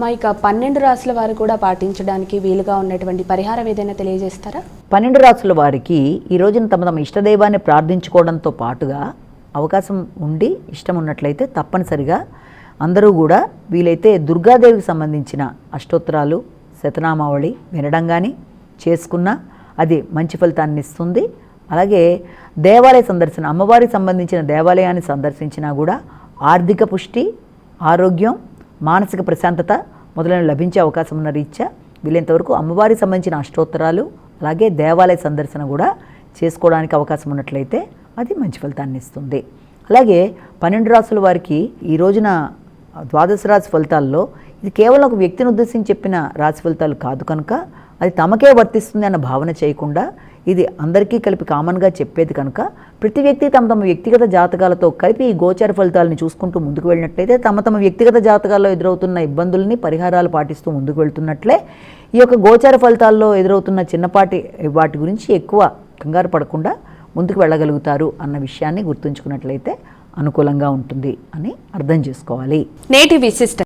మా ఇక పన్నెండు రాసుల వారు కూడా పాటించడానికి వీలుగా ఉన్నటువంటి పరిహారం ఏదైనా తెలియజేస్తారా? పన్నెండు రాసుల వారికి ఈ రోజున తమ తమ ఇష్టదైవాన్ని ప్రార్థించుకోవడంతో పాటుగా అవకాశం ఉండి ఇష్టం ఉన్నట్లయితే తప్పనిసరిగా అందరూ కూడా వీలైతే దుర్గాదేవికి సంబంధించిన అష్టోత్తరాలు శతనామావళి వినడం కానీ చేసుకున్నా అది మంచి ఫలితాన్ని ఇస్తుంది. అలాగే దేవాలయ సందర్శన అమ్మవారికి సంబంధించిన దేవాలయాన్ని సందర్శించినా కూడా ఆర్థిక పుష్టి ఆరోగ్యం మానసిక ప్రశాంతత మొదలైన లభించే అవకాశం ఉన్న రీత్యా వీలైనంతవరకు అమ్మవారికి సంబంధించిన అష్టోత్తరాలు అలాగే దేవాలయ సందర్శన కూడా చేసుకోవడానికి అవకాశం ఉన్నట్లయితే అది మంచి ఫలితాన్ని ఇస్తుంది. అలాగే పన్నెండు రాసుల వారికి ఈ రోజున ద్వాదశ రాశి ఫలితాల్లో ఇది కేవలం ఒక వ్యక్తిని ఉద్దేశించి చెప్పిన రాశి ఫలితాలు కాదు కనుక అది తమకే వర్తిస్తుంది అన్న భావన చేయకుండా ఇది అందరికీ కలిపి కామన్గా చెప్పేది కనుక ప్రతి వ్యక్తి తమ తమ వ్యక్తిగత జాతకాలతో కలిపి ఈ గోచార ఫలితాలను చూసుకుంటూ ముందుకు వెళ్ళినట్లయితే తమ తమ వ్యక్తిగత జాతకాల్లో ఎదురవుతున్న ఇబ్బందుల్ని పరిహారాలు పాటిస్తూ ముందుకు వెళ్తున్నట్లే ఈ యొక్క గోచార ఫలితాల్లో ఎదురవుతున్న చిన్నపాటి వాటి గురించి ఎక్కువ కంగారు పడకుండా ముందుకు వెళ్ళగలుగుతారు అన్న విషయాన్ని గుర్తుంచుకున్నట్లయితే అనుకూలంగా ఉంటుంది అని అర్థం చేసుకోవాలి. నేటి విశిష్ట